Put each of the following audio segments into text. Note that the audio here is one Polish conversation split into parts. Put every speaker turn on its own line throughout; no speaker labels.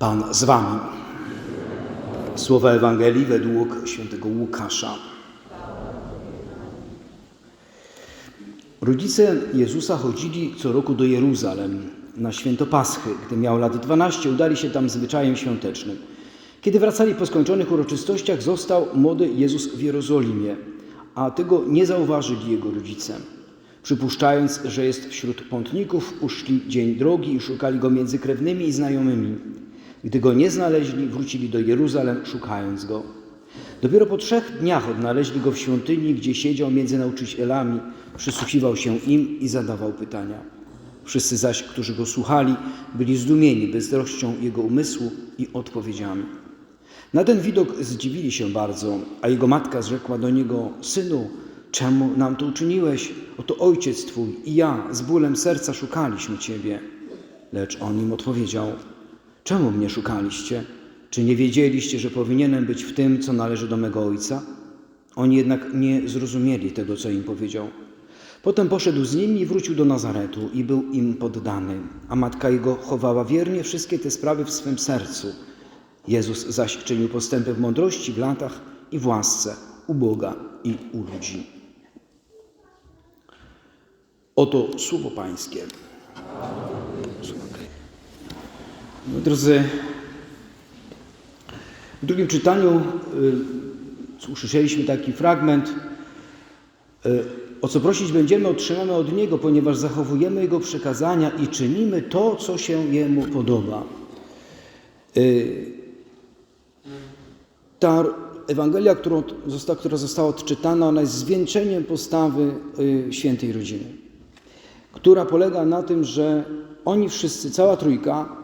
Pan z wami. Słowa Ewangelii według świętego Łukasza. Rodzice Jezusa chodzili co roku do Jeruzalem na święto Paschy. Gdy miał lat 12, udali się tam zwyczajem świątecznym. Kiedy wracali po skończonych uroczystościach, został młody Jezus w Jerozolimie, a tego nie zauważyli jego rodzice. Przypuszczając, że jest wśród pątników, uszli dzień drogi i szukali go między krewnymi i znajomymi. Gdy go nie znaleźli, wrócili do Jeruzalem, szukając go. Dopiero po trzech dniach odnaleźli go w świątyni, gdzie siedział między nauczycielami, przysłuchiwał się im i zadawał pytania. Wszyscy zaś, którzy go słuchali, byli zdumieni beztrością jego umysłu i odpowiedziami. Na ten widok zdziwili się bardzo, a jego matka zrzekła do niego: Synu, czemu nam to uczyniłeś? Oto ojciec twój i ja z bólem serca szukaliśmy ciebie. Lecz on im odpowiedział: Czemu mnie szukaliście? Czy nie wiedzieliście, że powinienem być w tym, co należy do mego ojca? Oni jednak nie zrozumieli tego, co im powiedział. Potem poszedł z nimi i wrócił do Nazaretu i był im poddany, a matka jego chowała wiernie wszystkie te sprawy w swym sercu. Jezus zaś czynił postępy w mądrości, w latach i w łasce u Boga i u ludzi. Oto słowo Pańskie. Drodzy, w drugim czytaniu y, usłyszeliśmy taki fragment. Y, o co prosić będziemy, otrzymamy od Niego, ponieważ zachowujemy Jego przekazania i czynimy to, co się Jemu podoba. Y, ta Ewangelia, która została odczytana, ona jest zwieńczeniem postawy świętej rodziny, która polega na tym, że oni wszyscy, cała trójka,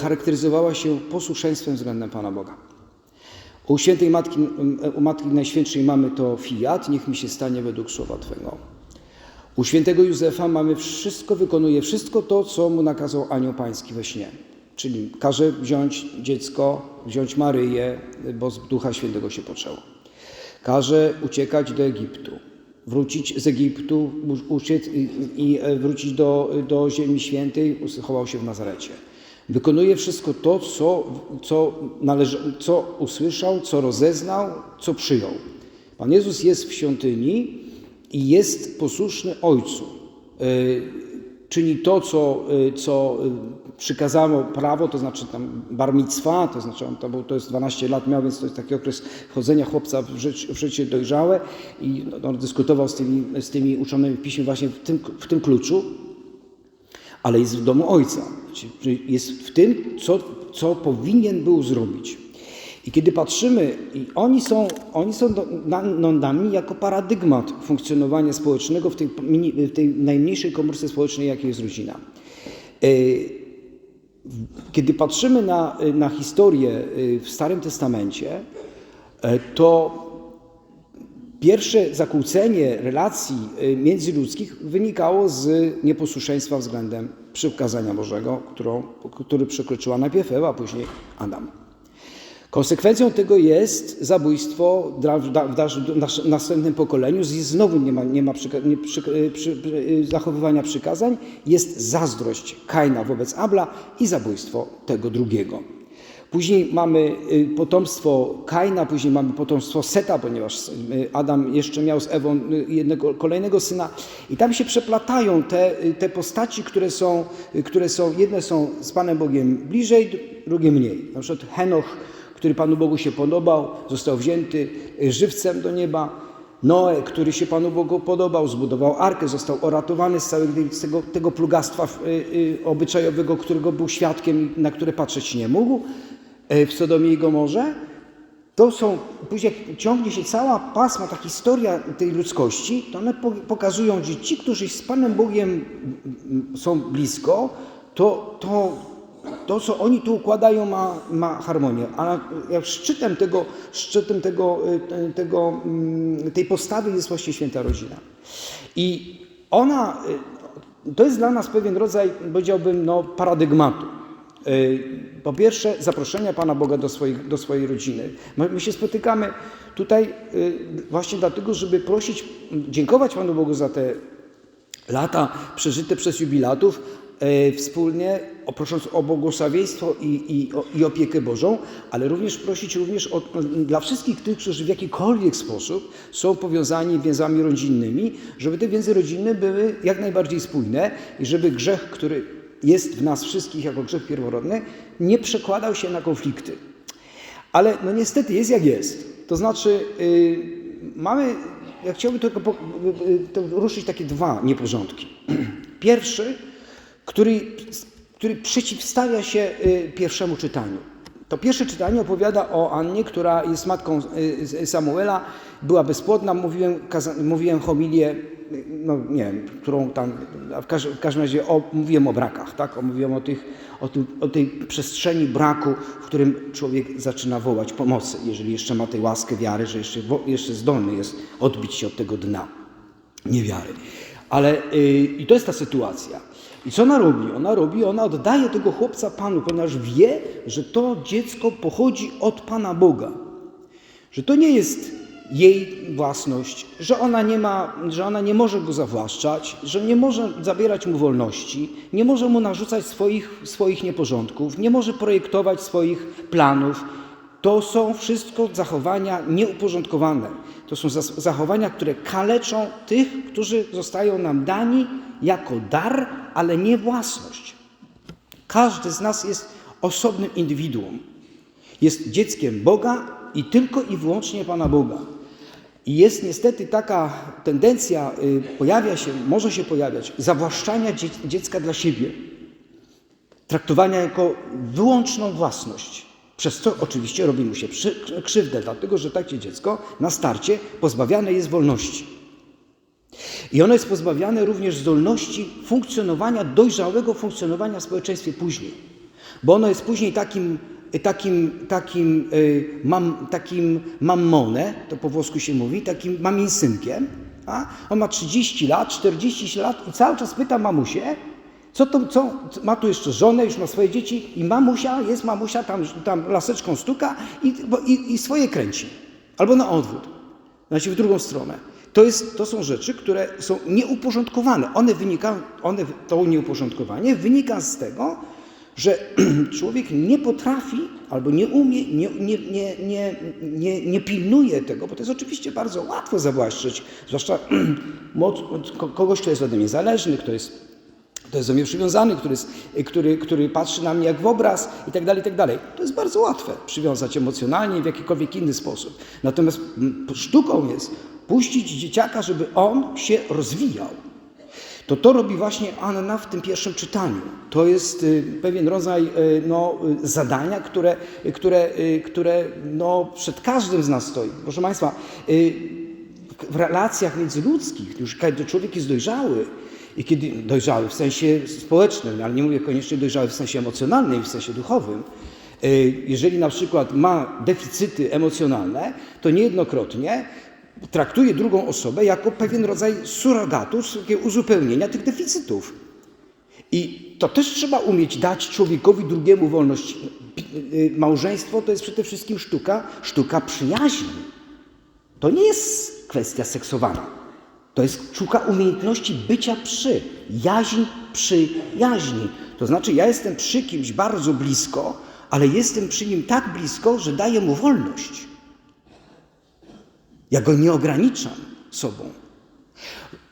charakteryzowała się posłuszeństwem względem Pana Boga. U świętej Matki, u Matki Najświętszej mamy to fiat, niech mi się stanie według słowa Twego. U świętego Józefa mamy wszystko, wykonuje wszystko to, co mu nakazał anioł pański we śnie. Czyli każe wziąć dziecko, wziąć Maryję, bo z Ducha Świętego się poczęło. Każe uciekać do Egiptu, wrócić z Egiptu, uciec i, i wrócić do, do Ziemi Świętej, chował się w Nazarecie. Wykonuje wszystko to, co, co, należy, co usłyszał, co rozeznał, co przyjął. Pan Jezus jest w świątyni i jest posłuszny Ojcu. Czyni to, co, co przykazano prawo, to znaczy tam bar to znaczy on to, był, to jest 12 lat miał, więc to jest taki okres wchodzenia chłopca w życie, w życie dojrzałe i on dyskutował z tymi, z tymi uczonymi w piśmie właśnie w tym, w tym kluczu, ale jest w domu Ojca. Jest w tym, co, co powinien był zrobić. I kiedy patrzymy, i oni są, oni są no, nami jako paradygmat funkcjonowania społecznego w tej, w tej najmniejszej komórce społecznej, jakiej jest rodzina. Kiedy patrzymy na, na historię w Starym Testamencie, to pierwsze zakłócenie relacji międzyludzkich wynikało z nieposłuszeństwa względem przykazania Bożego, którą, który przekroczyła najpierw Ewa, a później Adam. Konsekwencją tego jest zabójstwo w następnym pokoleniu. Znowu nie ma, nie ma przyka nie przy, przy, zachowywania przykazań. Jest zazdrość Kaina wobec Abla i zabójstwo tego drugiego. Później mamy potomstwo Kaina, później mamy potomstwo Seta, ponieważ Adam jeszcze miał z Ewą jednego kolejnego syna. I tam się przeplatają te, te postaci, które są, które są, jedne są z Panem Bogiem bliżej, drugie mniej. Na przykład Henoch który Panu Bogu się podobał, został wzięty żywcem do nieba. Noe, który się Panu Bogu podobał, zbudował arkę, został uratowany z całego z tego, tego plugastwa obyczajowego, którego był świadkiem na które patrzeć nie mógł w Sodomie i Gomorze. To są, później jak ciągnie się cała pasma, ta historia tej ludzkości, to one pokazują, że ci, którzy z Panem Bogiem są blisko, to, to, to, co oni tu układają, ma, ma harmonię. Jak szczytem, tego, szczytem tego, tego, tej postawy jest właśnie święta rodzina. I ona, to jest dla nas pewien rodzaj, powiedziałbym, no, paradygmatu. Po pierwsze, zaproszenia Pana Boga do, swoich, do swojej rodziny. My się spotykamy tutaj właśnie dlatego, żeby prosić, dziękować Panu Bogu za te lata przeżyte przez jubilatów, e, wspólnie, prosząc o błogosławieństwo i, i, i opiekę Bożą, ale również prosić również o, dla wszystkich tych, którzy w jakikolwiek sposób są powiązani więzami rodzinnymi, żeby te więzy rodzinne były jak najbardziej spójne i żeby grzech, który jest w nas wszystkich jako grzech pierworodny, nie przekładał się na konflikty. Ale no niestety jest jak jest. To znaczy, y, mamy, ja chciałbym tylko po, y, y, to ruszyć takie dwa nieporządki. Pierwszy, który, który przeciwstawia się y, pierwszemu czytaniu. To pierwsze czytanie opowiada o Annie, która jest matką y, Samuela, była bezpłodna. Mówiłem, mówiłem homilię, no nie wiem, którą tam, w, każ, w każdym razie o, mówiłem o brakach, tak? O, mówiłem o, tych, o, tym, o tej przestrzeni braku, w którym człowiek zaczyna wołać pomocy, jeżeli jeszcze ma tę łaskę wiary, że jeszcze, jeszcze zdolny jest odbić się od tego dna niewiary. Ale yy, i to jest ta sytuacja. I co ona robi? Ona robi, ona oddaje tego chłopca Panu, ponieważ wie, że to dziecko pochodzi od Pana Boga. Że to nie jest jej własność, że ona nie ma, że ona nie może go zawłaszczać, że nie może zabierać mu wolności, nie może mu narzucać swoich, swoich nieporządków, nie może projektować swoich planów. To są wszystko zachowania nieuporządkowane. To są zachowania, które kaleczą tych, którzy zostają nam dani jako dar, ale nie własność. Każdy z nas jest osobnym indywiduum. Jest dzieckiem Boga i tylko i wyłącznie Pana Boga. I jest niestety taka tendencja, y, pojawia się, może się pojawiać, zawłaszczania dzie- dziecka dla siebie, traktowania jako wyłączną własność. Przez co oczywiście robi mu się krzywdę, dlatego że takie dziecko na starcie pozbawiane jest wolności. I ono jest pozbawiane również zdolności funkcjonowania, dojrzałego funkcjonowania w społeczeństwie później. Bo ono jest później takim, takim, takim, y, mam, takim mammone, to po włosku się mówi, takim maminsynkiem. A? On ma 30 lat, 40 lat i cały czas pyta mamusię, co to, co, ma tu jeszcze żonę, już ma swoje dzieci i mamusia, jest mamusia, tam, tam laseczką stuka i, i, i swoje kręci. Albo na odwrót. Znaczy w drugą stronę. To, jest, to są rzeczy, które są nieuporządkowane. One wynika, one, to nieuporządkowanie wynika z tego, że człowiek nie potrafi albo nie umie, nie, nie, nie, nie, nie, pilnuje tego, bo to jest oczywiście bardzo łatwo zawłaszczyć, zwłaszcza kogoś, kto jest ode mnie zależny, kto jest to jest do mnie przywiązany, który, jest, który, który patrzy na mnie jak w obraz i tak dalej, i tak dalej. To jest bardzo łatwe przywiązać emocjonalnie w jakikolwiek inny sposób. Natomiast mm, sztuką jest puścić dzieciaka, żeby on się rozwijał. To to robi właśnie Anna w tym pierwszym czytaniu. To jest y, pewien rodzaj y, no, y, zadania, które, które, które no, przed każdym z nas stoi. Proszę Państwa, w relacjach międzyludzkich, już kiedy człowiek jest dojrzały, i kiedy dojrzały w sensie społecznym, ale nie mówię koniecznie dojrzały w sensie emocjonalnym, w sensie duchowym, jeżeli na przykład ma deficyty emocjonalne, to niejednokrotnie traktuje drugą osobę jako pewien rodzaj surrogatu, uzupełnienia tych deficytów. I to też trzeba umieć dać człowiekowi drugiemu wolność. Y, Małżeństwo to jest przede wszystkim sztuka, sztuka przyjaźni. To nie jest kwestia seksowana. To jest sztuka umiejętności bycia przy. Jaźń przy jaźni. To znaczy, ja jestem przy kimś bardzo blisko, ale jestem przy nim tak blisko, że daję mu wolność. Ja go nie ograniczam sobą.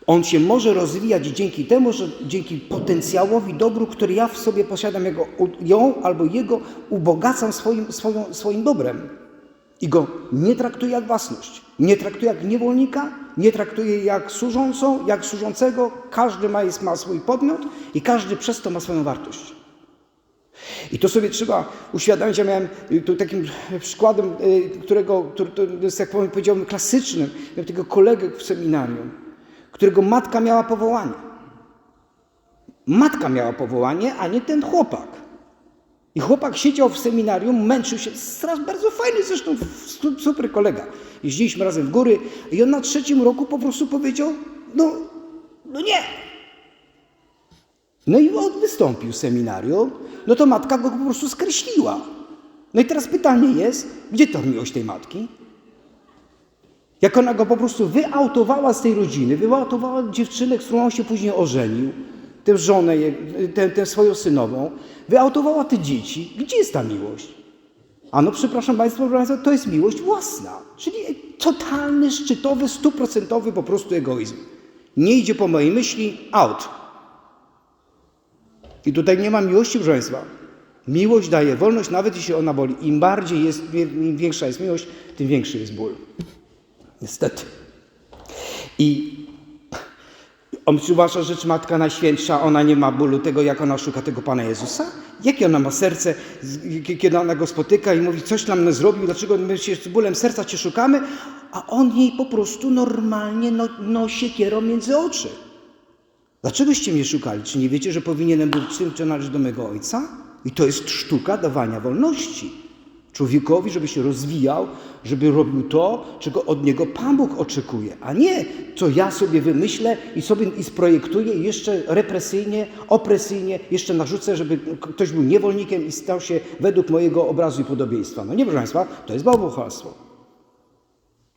On się może rozwijać dzięki temu, że dzięki potencjałowi dobru, który ja w sobie posiadam, jego, ją albo jego ubogacam swoim, swoją, swoim dobrem. I go nie traktuję jak własność. Nie traktuję jak niewolnika, nie traktuję jak służącą, jak służącego. Każdy ma, ma swój podmiot i każdy przez to ma swoją wartość. I to sobie trzeba uświadomić. Ja miałem y, tu takim przykładem, y, którego, który to jest, jak powiem, powiedziałbym, klasycznym. Miałem tego kolegę w seminarium, którego matka miała powołanie. Matka miała powołanie, a nie ten chłopak. I chłopak siedział w seminarium, męczył się, strasznie bardzo fajny zresztą, su- super kolega. Jeździliśmy razem w góry i on na trzecim roku po prostu powiedział, no, no nie. No i on wystąpił z seminarium, no to matka go po prostu skreśliła. No i teraz pytanie jest, gdzie to miłość tej matki? Jak ona go po prostu wyautowała z tej rodziny, wyautowała dziewczynę, z którą on się później ożenił, tę żonę, tę, tę swoją synową, wyautowała te dzieci. Gdzie jest ta miłość? A no przepraszam Państwa, to jest miłość własna. Czyli totalny, szczytowy, stuprocentowy po prostu egoizm. Nie idzie po mojej myśli, out. I tutaj nie ma miłości, proszę Państwa. Miłość daje wolność, nawet jeśli ona boli. Im bardziej jest, im większa jest miłość, tym większy jest ból. Niestety. I on uważa, że Matka Najświętsza, ona nie ma bólu tego, jak ona szuka tego Pana Jezusa? Jakie ona ma serce, kiedy ona go spotyka i mówi, coś nam zrobił, dlaczego my się z bólem serca Cię szukamy? A on jej po prostu normalnie no, nosi kierą między oczy. Dlaczegoście mnie szukali? Czy nie wiecie, że powinienem być tym, co należy do mego Ojca? I to jest sztuka dawania wolności. Człowiekowi, żeby się rozwijał, żeby robił to, czego od niego Pan Bóg oczekuje, a nie co ja sobie wymyślę i sobie i sprojektuję i jeszcze represyjnie, opresyjnie jeszcze narzucę, żeby ktoś był niewolnikiem i stał się według mojego obrazu i podobieństwa. No nie, proszę Państwa, to jest bałwochwalstwo.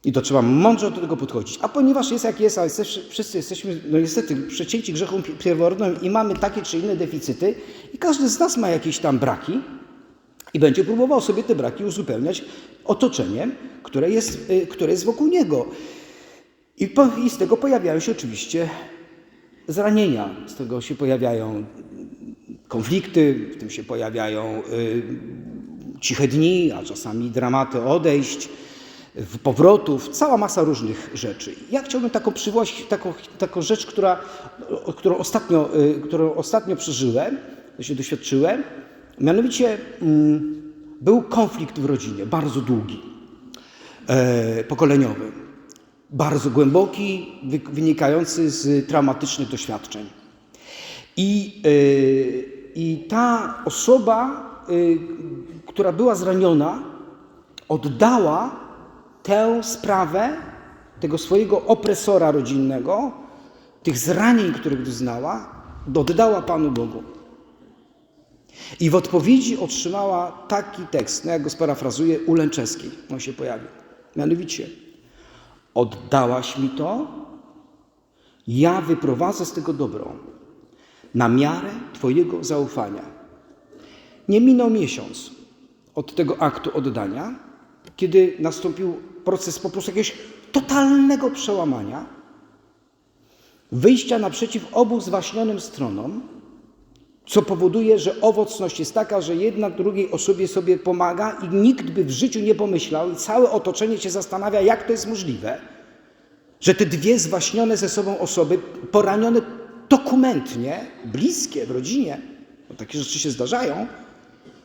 I to trzeba mądrze do tego podchodzić. A ponieważ jest jak jest, a jesteś, wszyscy jesteśmy, no niestety, przecięci grzechom pi- pierworodnym i mamy takie czy inne deficyty, i każdy z nas ma jakieś tam braki, i będzie próbował sobie te braki uzupełniać otoczeniem, które jest, y, które jest wokół niego. I, po, I z tego pojawiają się oczywiście zranienia, z tego się pojawiają konflikty, w tym się pojawiają y, ciche dni, a czasami dramaty odejść, powrotów, cała masa różnych rzeczy. Ja chciałbym taką przywołać, taką, taką rzecz, która, którą, ostatnio, y, którą ostatnio przeżyłem, się doświadczyłem. Mianowicie mm, był konflikt w rodzinie, bardzo długi, e, pokoleniowy, bardzo głęboki, wy, wynikający z traumatycznych doświadczeń. I, y, I ta osoba, y, która była zraniona, oddała tę sprawę tego swojego opresora rodzinnego, tych zranień, których doznała, oddała Panu Bogu. I w odpowiedzi otrzymała taki tekst, no jak go sparafrazuję, u Lęczeskiej, on się pojawił. Mianowicie, oddałaś mi to, ja wyprowadzę z tego dobro na miarę Twojego zaufania. Nie minął miesiąc od tego aktu oddania, kiedy nastąpił proces po prostu jakiegoś totalnego przełamania, wyjścia naprzeciw obu zwaśnionym stronom, co powoduje, że owocność jest taka, że jedna drugiej osobie sobie pomaga i nikt by w życiu nie pomyślał i całe otoczenie się zastanawia, jak to jest możliwe, że te dwie zwaśnione ze sobą osoby, poranione dokumentnie, bliskie w rodzinie, bo takie rzeczy się zdarzają,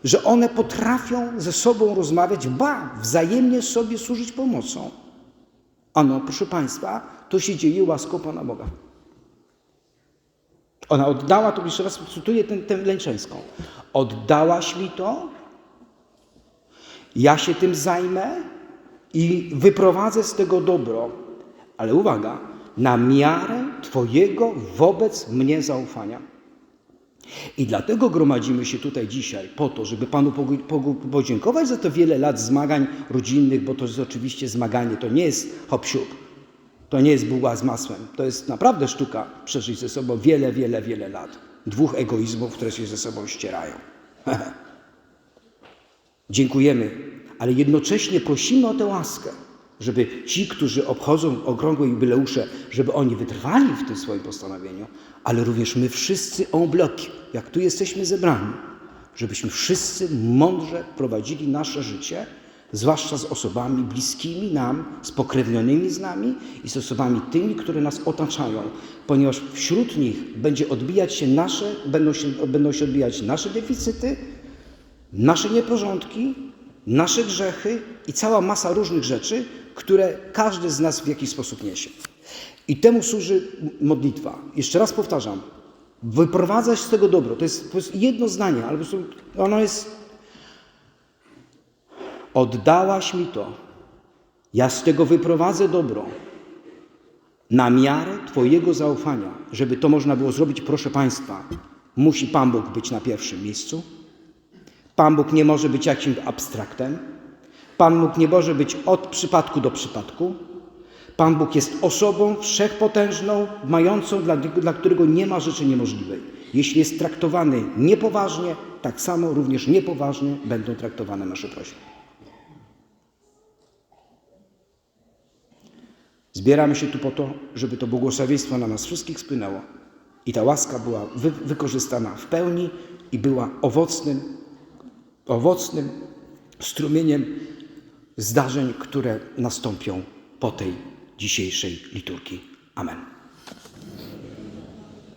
że one potrafią ze sobą rozmawiać, ba, wzajemnie sobie służyć pomocą. Ano, proszę Państwa, to się dzieje łaską Pana Boga. Ona oddała, to jeszcze raz cytuję tę, tę Lęczęską. Oddałaś mi to, ja się tym zajmę i wyprowadzę z tego dobro. Ale uwaga, na miarę Twojego wobec mnie zaufania. I dlatego gromadzimy się tutaj dzisiaj po to, żeby Panu podziękować za to wiele lat zmagań rodzinnych, bo to jest oczywiście zmaganie, to nie jest hop siup, to nie jest buła z masłem. To jest naprawdę sztuka przeżyć ze sobą wiele, wiele, wiele lat. Dwóch egoizmów, które się ze sobą ścierają. Dziękujemy, ale jednocześnie prosimy o tę łaskę, żeby ci, którzy obchodzą okrągłe jubileusze, żeby oni wytrwali w tym swoim postanowieniu, ale również my wszyscy en bloc, jak tu jesteśmy zebrani, żebyśmy wszyscy mądrze prowadzili nasze życie, zwłaszcza z osobami bliskimi nam, spokrewnionymi z nami i z osobami tymi, które nas otaczają, ponieważ wśród nich będzie odbijać się nasze, będą się, będą się odbijać nasze deficyty, nasze nieporządki, nasze grzechy i cała masa różnych rzeczy, które każdy z nas w jakiś sposób niesie. I temu służy modlitwa. Jeszcze raz powtarzam, wyprowadzać z tego dobro. To jest, to jest jedno zdanie, ale ono jest. Oddałaś mi to, ja z tego wyprowadzę dobro na miarę Twojego zaufania. Żeby to można było zrobić, proszę Państwa, musi Pan Bóg być na pierwszym miejscu. Pan Bóg nie może być jakimś abstraktem. Pan Bóg nie może być od przypadku do przypadku. Pan Bóg jest osobą wszechpotężną, mającą, dla, dla którego nie ma rzeczy niemożliwej. Jeśli jest traktowany niepoważnie, tak samo również niepoważnie będą traktowane nasze prośby. Zbieramy się tu po to, żeby to błogosławieństwo na nas wszystkich spłynęło i ta łaska była wy, wykorzystana w pełni i była owocnym, owocnym strumieniem zdarzeń, które nastąpią po tej dzisiejszej liturgii. Amen.